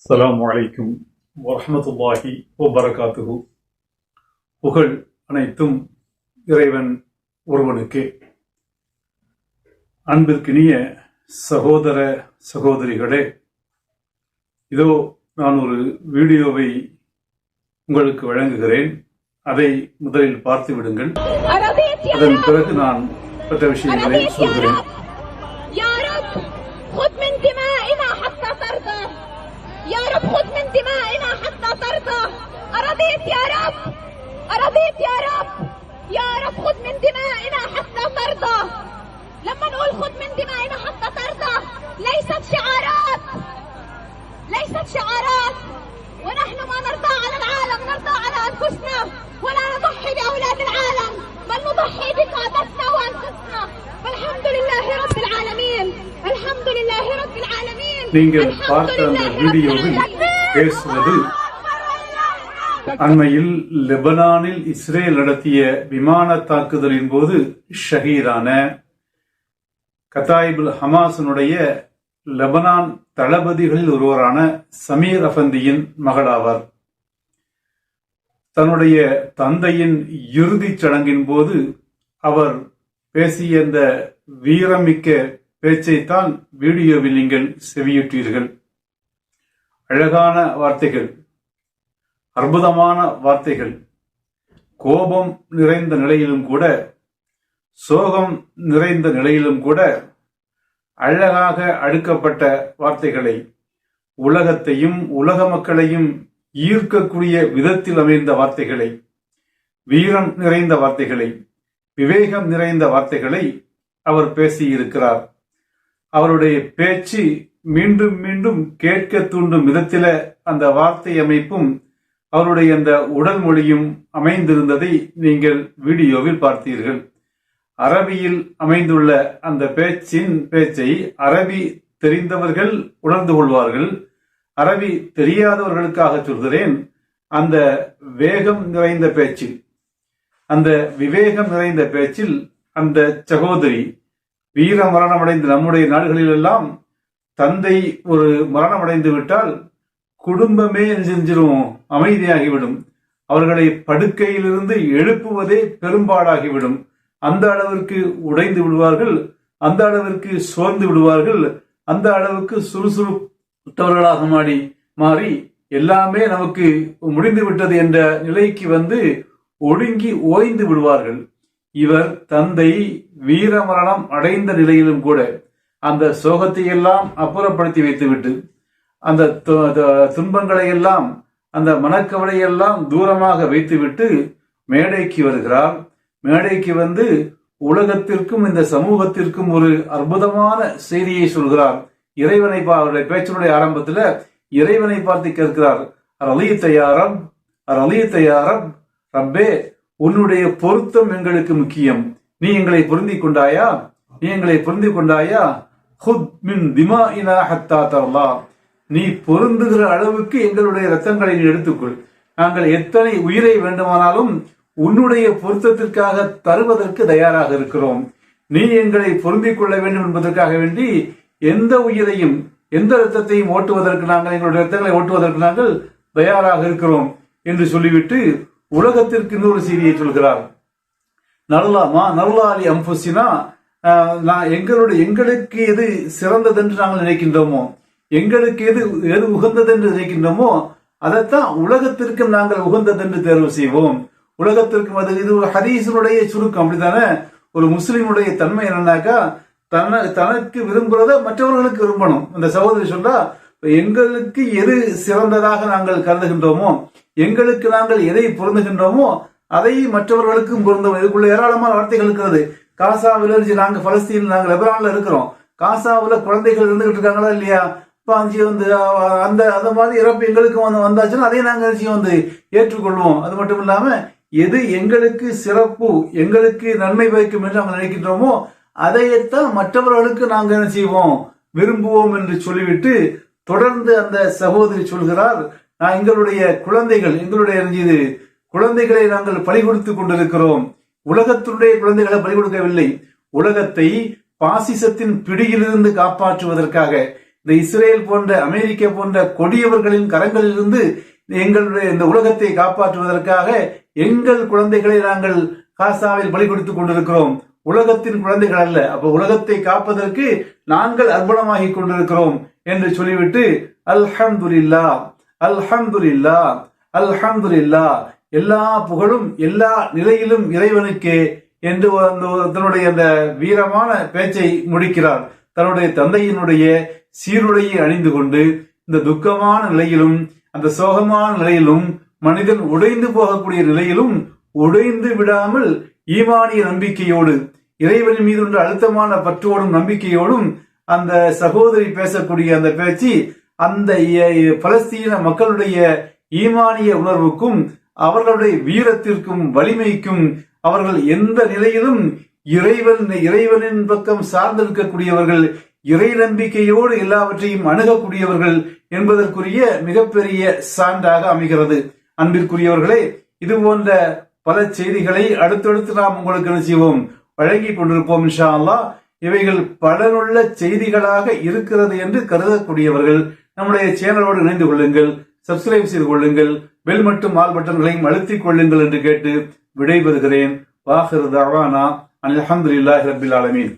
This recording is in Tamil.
அஸ்லாம் வலைக்கும் வரமத்துல்லாஹி ஒபரகாத்துகு புகழ் அனைத்தும் இறைவன் ஒருவனுக்கே. அன்பிற்கினிய சகோதர சகோதரிகளே இதோ நான் ஒரு வீடியோவை உங்களுக்கு வழங்குகிறேன். அதை முதலில் பார்த்து விடுங்கள். அதன் பிறகு நான் மற்ற விஷயங்களை சொல்கிறேன். من دمائنا حتى ترضى أرضيت يا رب. أرضيت يا رب. يا رب خذ من دمائنا حتى ترضى لما نقول خذ من دمائنا حتى ترضى ليست شعارات. ليست شعارات. ونحن ما نرضى على العالم نرضى على أنفسنا ولا نضحي بأولاد العالم بل نضحي بقادتنا وأنفسنا. فالحمد لله رب العالمين. الحمد لله رب العالمين. الحمد لله رب العالمين. பேசுவது அண்மையில் லெபனானில் இஸ்ரேல் நடத்திய விமான தாக்குதலின் போது ஷஹீதான கத்தாயிபுல் ஹமாசனுடைய லெபனான் தளபதிகளில் ஒருவரான சமீர் அஃபந்தியின் மகளாவார். தன்னுடைய தந்தையின் இறுதிச் சடங்கின் போது அவர் பேசிய இந்த வீரமிக்க பேச்சைத்தான் வீடியோவில் நீங்கள் செவியிட்டீர்கள் அழகான வார்த்தைகள் அற்புதமான வார்த்தைகள். கோபம் நிறைந்த நிலையிலும் கூட சோகம் நிறைந்த நிலையிலும் கூட அழகாக அடுக்கப்பட்ட வார்த்தைகளை உலகத்தையும் உலக மக்களையும் ஈர்க்கக்கூடிய விதத்தில் அமைந்த வார்த்தைகளை வீரம் நிறைந்த வார்த்தைகளை விவேகம் நிறைந்த வார்த்தைகளை அவர் பேசியிருக்கிறார். அவருடைய பேச்சு மீண்டும் மீண்டும் கேட்க தூண்டும் விதத்தில அந்த வார்த்தை அமைப்பும் அவருடைய அந்த உடல் மொழியும் அமைந்திருந்ததை நீங்கள் வீடியோவில் பார்த்தீர்கள். அரபியில் அமைந்துள்ள அந்த பேச்சின் பேச்சை அரபி தெரிந்தவர்கள் உணர்ந்து கொள்வார்கள். அரபி தெரியாதவர்களுக்காக சொல்கிறேன் அந்த வேகம் நிறைந்த பேச்சில் அந்த விவேகம் நிறைந்த பேச்சில் அந்த சகோதரி வீர மரணமடைந்த நம்முடைய நாடுகளிலெல்லாம் தந்தை ஒரு மரணம் அடைந்து விட்டால் குடும்பமே செஞ்சிரும் அமைதியாகிவிடும். அவர்களை படுக்கையிலிருந்து எழுப்புவதே பெரும்பாடாகிவிடும். அந்த அளவிற்கு உடைந்து விடுவார்கள் அந்த அளவிற்கு சோர்ந்து விடுவார்கள் அந்த அளவுக்கு சுறுசுறுத்தவர்களாக மாறி மாறி எல்லாமே நமக்கு முடிந்து விட்டது என்ற நிலைக்கு வந்து ஒடுங்கி ஓய்ந்து விடுவார்கள். இவர் தந்தை வீரமரணம் அடைந்த நிலையிலும் கூட அந்த சோகத்தை எல்லாம் அப்புறப்படுத்தி வைத்துவிட்டு அந்த து- துன்பங்களை எல்லாம் அந்த மனக்கவலையெல்லாம் தூரமாக வைத்துவிட்டு மேடைக்கு வருகிறார். மேடைக்கு வந்து உலகத்திற்கும் இந்த சமூகத்திற்கும் ஒரு அற்புதமான செய்தியை சொல்கிறார். இறைவனை அவருடைய பேச்சினுடைய ஆரம்பத்துல இறைவனை பார்த்து கேட்கிறார். ரலி தயாரம் ரலி தயாரம் ரப்பே உன்னுடைய பொருத்தம் எங்களுக்கு முக்கியம். நீ எங்களை பொருந்திக் கொண்டாயா? நீ எங்களை பொருந்திக் கொண்டாயா? ஹுத் மின் திமாஇனா ஹத்தா தரலா நீ பொருந்துகிற அளவுக்கு எங்களுடைய ரத்தங்களை நீ எடுத்துக்கொள். நாங்கள் எத்தனை உயிரை வேண்டுமானாலும் உன்னுடைய பொருத்தத்திற்காக தருவதற்கு தயாராக இருக்கிறோம். நீ எங்களை பொருந்திக் கொள்ள வேண்டும் என்பதற்காக வேண்டி எந்த உயிரையும் எந்த ரத்தத்தையும் ஓட்டுவதற்கு நாங்கள் எங்களுடைய ரத்தங்களை ஓட்டுவதற்கு நாங்கள் தயாராக இருக்கிறோம் என்று சொல்லிவிட்டு உலகத்திற்கு இன்னொரு செய்தியை சொல்கிறார். நல்லாமா நல்லாலி அம்புசினா எங்களுடைய எங்களுக்கு எது சிறந்தது என்று நாங்கள் நினைக்கின்றோமோ எங்களுக்கு எது எது உகந்தது என்று நினைக்கின்றோமோ அதைத்தான் உலகத்திற்கும் நாங்கள் உகந்தது என்று தேர்வு செய்வோம். உலகத்திற்கும் அது இது ஒரு ஹதீஸினுடைய சுருக்கம். அப்படித்தானே? ஒரு முஸ்லீமுடைய தன்மை என்னன்னாக்கா தன தனக்கு விரும்புறத மற்றவர்களுக்கு விரும்பணும். இந்த சகோதரி சொல்றா எங்களுக்கு எது சிறந்ததாக நாங்கள் கருதுகின்றோமோ எங்களுக்கு நாங்கள் எதை பொருந்துகின்றோமோ அதை மற்றவர்களுக்கும் பொருந்தும். இதுக்குள்ள ஏராளமான வார்த்தைகள் இருக்கிறது. காசாவில் இருந்து நாங்க பலஸ்தீன் நாங்க லெபனான்ல இருக்கிறோம். காசாவில் குழந்தைகள் இருந்துகிட்டு இருக்காங்களா இல்லையா? பாஞ்சி வந்து அந்த அந்த மாதிரி இறப்பு எங்களுக்கு வந்து வந்தாச்சுன்னா அதையும் நாங்க நிச்சயம் வந்து ஏற்றுக்கொள்வோம். அது மட்டும் இல்லாம எது எங்களுக்கு சிறப்பு எங்களுக்கு நன்மை பயக்கும் என்று நாங்கள் நினைக்கின்றோமோ அதையத்தான் மற்றவர்களுக்கு நாங்கள் என்ன செய்வோம் விரும்புவோம் என்று சொல்லிவிட்டு தொடர்ந்து அந்த சகோதரி சொல்கிறார் நான் எங்களுடைய குழந்தைகள் எங்களுடைய குழந்தைகளை நாங்கள் பறி கொடுத்து கொண்டிருக்கிறோம். உலகத்தினுடைய குழந்தைகளை பலி கொடுக்கவில்லை உலகத்தை பாசிசத்தின் பிடியிலிருந்து காப்பாற்றுவதற்காக இந்த இஸ்ரேல் போன்ற அமெரிக்கா போன்ற கொடியவர்களின் கரங்களிலிருந்து எங்களுடைய இந்த உலகத்தை காப்பாற்றுவதற்காக எங்கள் குழந்தைகளை நாங்கள் காசாவில் பலி கொடுத்துக் கொண்டிருக்கிறோம். உலகத்தின் குழந்தைகள் அல்ல. அப்ப உலகத்தை காப்பதற்கு நாங்கள் அர்ப்பணமாகி கொண்டிருக்கிறோம் என்று சொல்லிவிட்டு அல்ஹம்துல்லா அல்ஹம்துல்லா அல்ஹம்துல்லா எல்லா புகழும் எல்லா நிலையிலும் இறைவனுக்கே என்று அந்த- தன்னுடைய அந்த வீரமான பேச்சை முடிக்கிறார். தன்னுடைய தந்தையினுடைய சீருடையை அணிந்து கொண்டு இந்த துக்கமான நிலையிலும் அந்த சோகமான நிலையிலும் மனிதன் உடைந்து போகக்கூடிய நிலையிலும் உடைந்து விடாமல் ஈமானிய நம்பிக்கையோடு இறைவனின் மீது உள்ள அழுத்தமான பற்றோடும் நம்பிக்கையோடும் அந்த சகோதரி பேசக்கூடிய அந்த பேச்சு அந்த பலஸ்தீன மக்களுடைய ஈமானிய உணர்வுக்கும் அவர்களுடைய வீரத்திற்கும் வலிமைக்கும் அவர்கள் எந்த நிலையிலும் இறைவன் இறைவனின் பக்கம் சார்ந்திருக்கக்கூடியவர்கள் இறை நம்பிக்கையோடு எல்லாவற்றையும் அணுகக்கூடியவர்கள் என்பதற்குரிய மிகப்பெரிய சான்றாக அமைகிறது. அன்பிற்குரியவர்களே இது போன்ற பல செய்திகளை அடுத்தடுத்து நாம் உங்களுக்கு என்ன செய்வோம்? வழங்கிக் கொண்டிருப்போம் இன்ஷா இவைகள் பலனுள்ள செய்திகளாக இருக்கிறது என்று கருதக்கூடியவர்கள் நம்முடைய சேனலோடு இணைந்து கொள்ளுங்கள். சப்ஸ்கிரைப் செய்து கொள்ளுங்கள் பெல் மற்றும் ஆல் பட்டன்களையும் அழுத்திக் கொள்ளுங்கள் என்று கேட்டு விடைபெறுகிறேன். வாஹிர் தவானா அல்ஹம்துலில்லாஹி ரபில் ஆலமீன்.